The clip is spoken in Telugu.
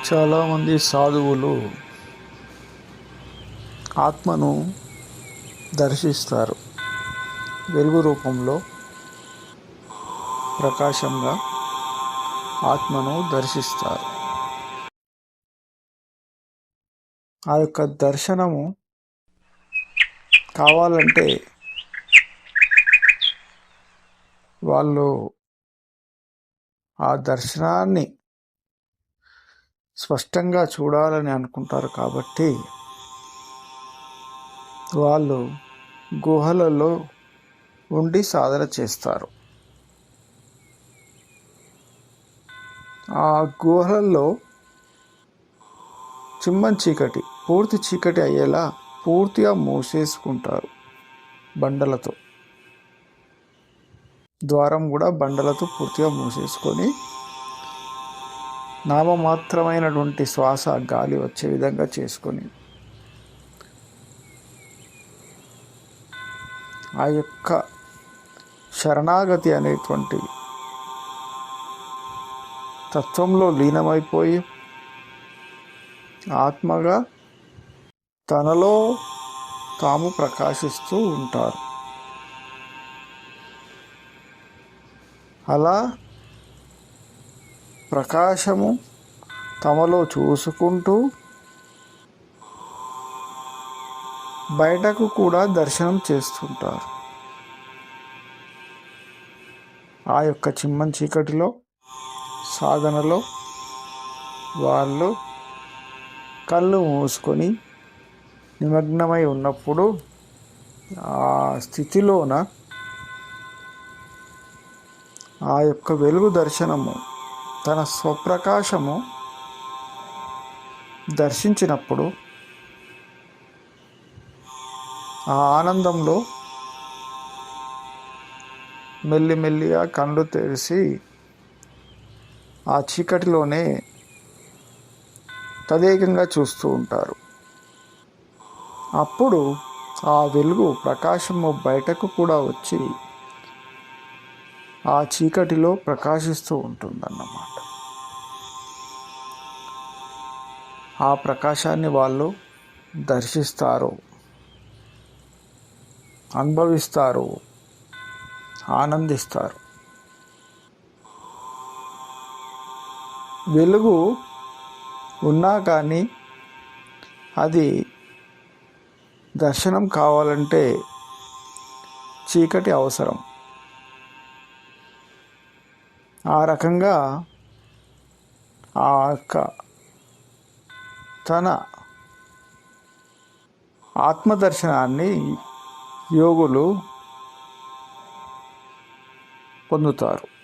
చాలామంది సాధువులు ఆత్మను దర్శిస్తారు. వెలుగు రూపంలో ప్రకాశంగా ఆత్మను దర్శిస్తారు. ఆ యొక్క దర్శనము కావాలంటే వాళ్ళు ఆ దర్శనాన్ని స్పష్టంగా చూడాలని అనుకుంటారు కాబట్టి వాళ్ళు గుహలలో ఉండి సాధన చేస్తారు. ఆ గుహలలో చిమ్మన్ చీకటి పూర్తి చీకటి అయ్యేలా పూర్తిగా మూసేసుకుంటారు బండలతో. ద్వారం కూడా బండలతో పూర్తిగా మూసేసుకొని నామమాత్రమైనటువంటి శ్వాస గాలి వచ్చే విధంగా చేసుకొని ఆ యొక్క శరణాగతి అనేటువంటి తత్వంలో లీనమైపోయి ఆత్మగా తనలో తాము ప్రకాశిస్తూ ఉంటారు. అలా ప్రకాశము తమలో చూసుకుంటూ బయటకు కూడా దర్శనం చేస్తుంటారు. ఆ యొక్క చిమ్మన్ చీకటిలో సాధనలో వాళ్ళు కళ్ళు మూసుకొని నిమగ్నమై ఉన్నప్పుడు ఆ స్థితిలోన ఆ యొక్క వెలుగు దర్శనము తన స్వప్రకాశము దర్శించినప్పుడు ఆ ఆనందంలో మెల్లిమెల్లిగా కళ్ళు తెరిసి ఆ చీకటిలోనే తదేకంగా చూస్తూ ఉంటారు. అప్పుడు ఆ వెలుగు ప్రకాశము బయటకు కూడా వచ్చి ఆ చీకటిలో ప్రకాశిస్తూ ఉంటుందన్నమాట. ఆ ప్రకాశాన్ని వాళ్ళు దర్శిస్తారు. అనుభవిస్తారు. ఆనందిస్తారు. వెలుగు ఉన్నా కానీ అది దర్శనం కావాలంటే చీకటి అవసరం. ఆ రకంగా ఆ యొక్క తన ఆత్మదర్శనాన్ని యోగులు పొందుతారు.